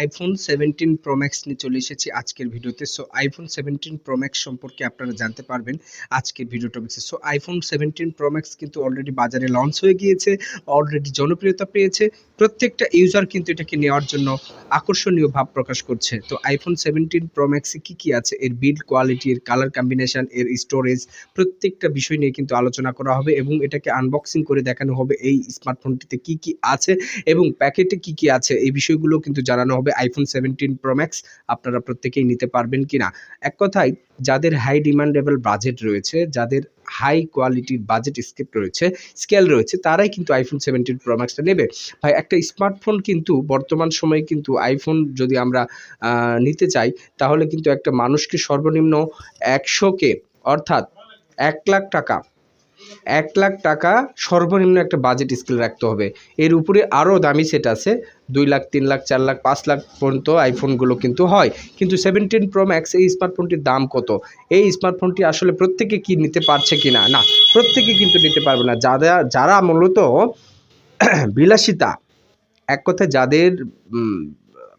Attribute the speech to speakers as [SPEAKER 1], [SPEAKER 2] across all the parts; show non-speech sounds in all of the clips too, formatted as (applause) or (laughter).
[SPEAKER 1] IPhone seventeen pro max নিয়ে চলে এসেছি আজকের ভিডিওতে। So iPhone seventeen pro max সম্পর্কে আপনারা জানতে পারবেন আজকের video টপিক্সে so iPhone seventeen pro max কিন্তু অলরেডি বাজারে লঞ্চ হয়ে গিয়েছে অলরেডি জনপ্রিয়তা পেয়েছে। প্রত্যেকটা ইউজার কিন্তু এটাকে নেওয়ার জন্য আকর্ষণীয় ভাব প্রকাশ করছে। তো আইফোন সেভেন্টিন প্রো ম্যাক্সে কী কী আছে? এর বিল্ড কোয়ালিটি এর কালার কম্বিনেশন এর স্টোরেজ প্রত্যেকটা বিষয় নিয়ে কিন্তু আলোচনা করা হবে এবং এটাকে আনবক্সিং করে দেখানো হবে এই স্মার্টফোনটিতে কি কি আছে এবং প্যাকেটে কি কি আছে? এই বিষয়গুলো কিন্তু জানানো হবে। আইফোন সেভেন্টিন প্রো ম্যাক্স আপনারা প্রত্যেকেই নিতে পারবেন কিনা? এক কথায়, যাদের হাই ডিমান্ডেবল বাজেট রয়েছে, যাদের হাই কোয়ালিটির বাজেট স্কেপ রয়েছে স্কেল রয়েছে, তারাই কিন্তু আইফোন সেভেন্টিন প্রো ম্যাক্সটা নেবে। ভাই, একটা স্মার্টফোন কিন্তু বর্তমান সময়ে কিন্তু আইফোন যদি আমরা নিতে চাই, তাহলে কিন্তু একটা মানুষকে সর্বনিম্ন একশোকে অর্থাৎ এক লাখ টাকা এক লাখ টাকা সর্বনিম্ন একটা বাজেট স্কেল রাখতে হবে। এর উপরে আরও দামি সেট আছে, দুই লাখ, তিন লাখ, চার লাখ, পাঁচ লাখ পর্যন্ত আইফোনগুলো কিন্তু হয়। কিন্তু সেভেন্টিন প্রো ম্যাক্স এই স্মার্টফোনটির দাম কত? এই স্মার্টফোনটি আসলে প্রত্যেকে কি নিতে পারছে কি না না প্রত্যেকে কিন্তু নিতে পারবে না। যারা যারা মূলত (clears throat) বিলাসিতা, এক কথায় যাদের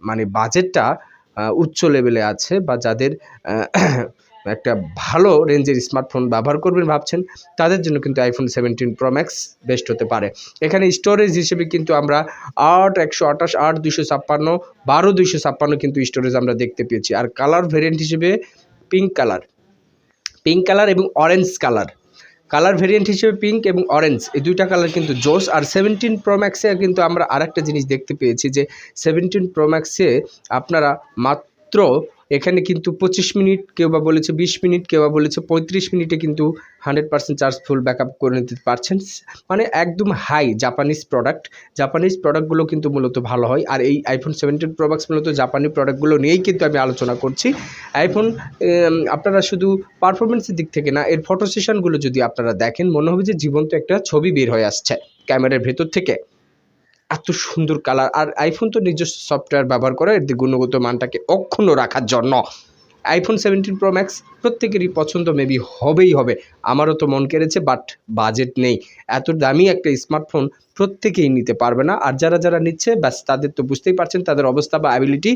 [SPEAKER 1] মানে বাজেটটা উচ্চ লেভেলে আছে বা যাদের একটা ভালো রেঞ্জের স্মার্টফোন ব্যবহার করবেন ভাবছেন, তাদের জন্য কিন্তু iPhone seventeen pro max best হতে পারে। এখানে স্টোরেজ হিসেবে কিন্তু আমরা আট, একশো আঠাশ, আট দুশো ছাপ্পান্ন, বারো, দুইশো ছাপ্পান্ন কিন্তু স্টোরেজ আমরা দেখতে পেয়েছি। আর কালার ভেরিয়েন্ট হিসেবে পিঙ্ক কালার পিঙ্ক কালার এবং অরেঞ্জ কালার কালার ভেরিয়েন্ট হিসেবে পিঙ্ক এবং অরেঞ্জ এই দুইটা কালার কিন্তু জোস। আর সেভেন্টিন প্রো ম্যাক্সে কিন্তু আমরা আরেকটা জিনিস দেখতে পেয়েছি যে সেভেন্টিন প্রো ম্যাক্সে আপনারা মাত্র এখানে কিন্তু পঁচিশ মিনিট কেউ বা বলেছে বিশ মিনিট, কেউ বা বলেছে পঁয়ত্রিশ মিনিটে কিন্তু hundred percent charge full back করে নিতে পারছেন। মানে একদম হাই জাপানিজ প্রোডাক্ট। জাপানিজ প্রোডাক্টগুলো কিন্তু মূলত ভালো হয়। আর এই আইফোন সেভেন্টিন প্রোডাক্টস মূলত জাপানি প্রোডাক্টগুলো নিয়েই কিন্তু আমি আলোচনা করছি। আইফোন আপনারা শুধু পারফরমেন্সের দিক থেকে না, এর ফটো সেশনগুলো যদি আপনারা দেখেন, মনে হবে যে জীবন্ত একটা ছবি বের হয়ে আসছে ক্যামেরার ভেতর থেকে। এত সুন্দর কালার আর আইফোন তো নিজস্ব সফটওয়্যার ব্যবহার করে এর গুণগত মানটাকে অক্ষুণ্ণ রাখার জন্য। আইফোন সেভেন্টিন প্রো ম্যাক্স প্রত্যেকেরই পছন্দ মেবি হবেই হবে। আমারও তো মন কেড়েছে বাট বাজেট নেই। এত দামি একটা স্মার্টফোন প্রত্যেকেই নিতে পারবে না। আর যারা যারা নিচ্ছে, ব্যাস তাদের তো বুঝতেই পারছেন তাদের অবস্থা বা অ্যাবিলিটি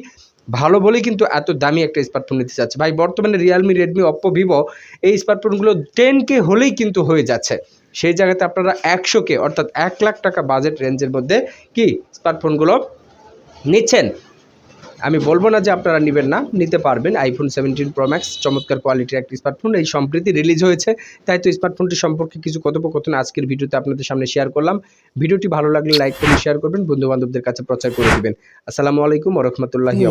[SPEAKER 1] ভালো বলেই কিন্তু এত দামি একটা স্মার্টফোন নিতে চাচ্ছে। ভাই, বর্তমানে রিয়েলমি রেডমি অপ্পো ভিভো এই স্মার্টফোনগুলো টেন কে হলেই কিন্তু হয়ে যাচ্ছে। সেই জায়গাতে আপনারা একশো কে অর্থাৎ এক লাখ টাকা বাজেট রেঞ্জের মধ্যে কি স্মার্টফোনগুলো নিচ্ছেন? আমি বলব না যে আপনারা নেবেন না নিতে পারবেন। আইফোন সেভেন্টিন প্রো ম্যাক্স চমৎকার কোয়ালিটির একটি স্মার্টফোন এই সম্প্রতি রিলিজ হয়েছে। তাই তো স্মার্টফোনটি সম্পর্কে কিছু কথোপকথন আজকের ভিডিওতে আপনাদের সামনে শেয়ার করলাম। ভিডিওটি ভালো লাগলে লাইক করে শেয়ার করবেন। বন্ধু বান্ধবদের কাছে প্রচার করে দেবেন। আসসালামু আলাইকুম রহমতুল্লাহি.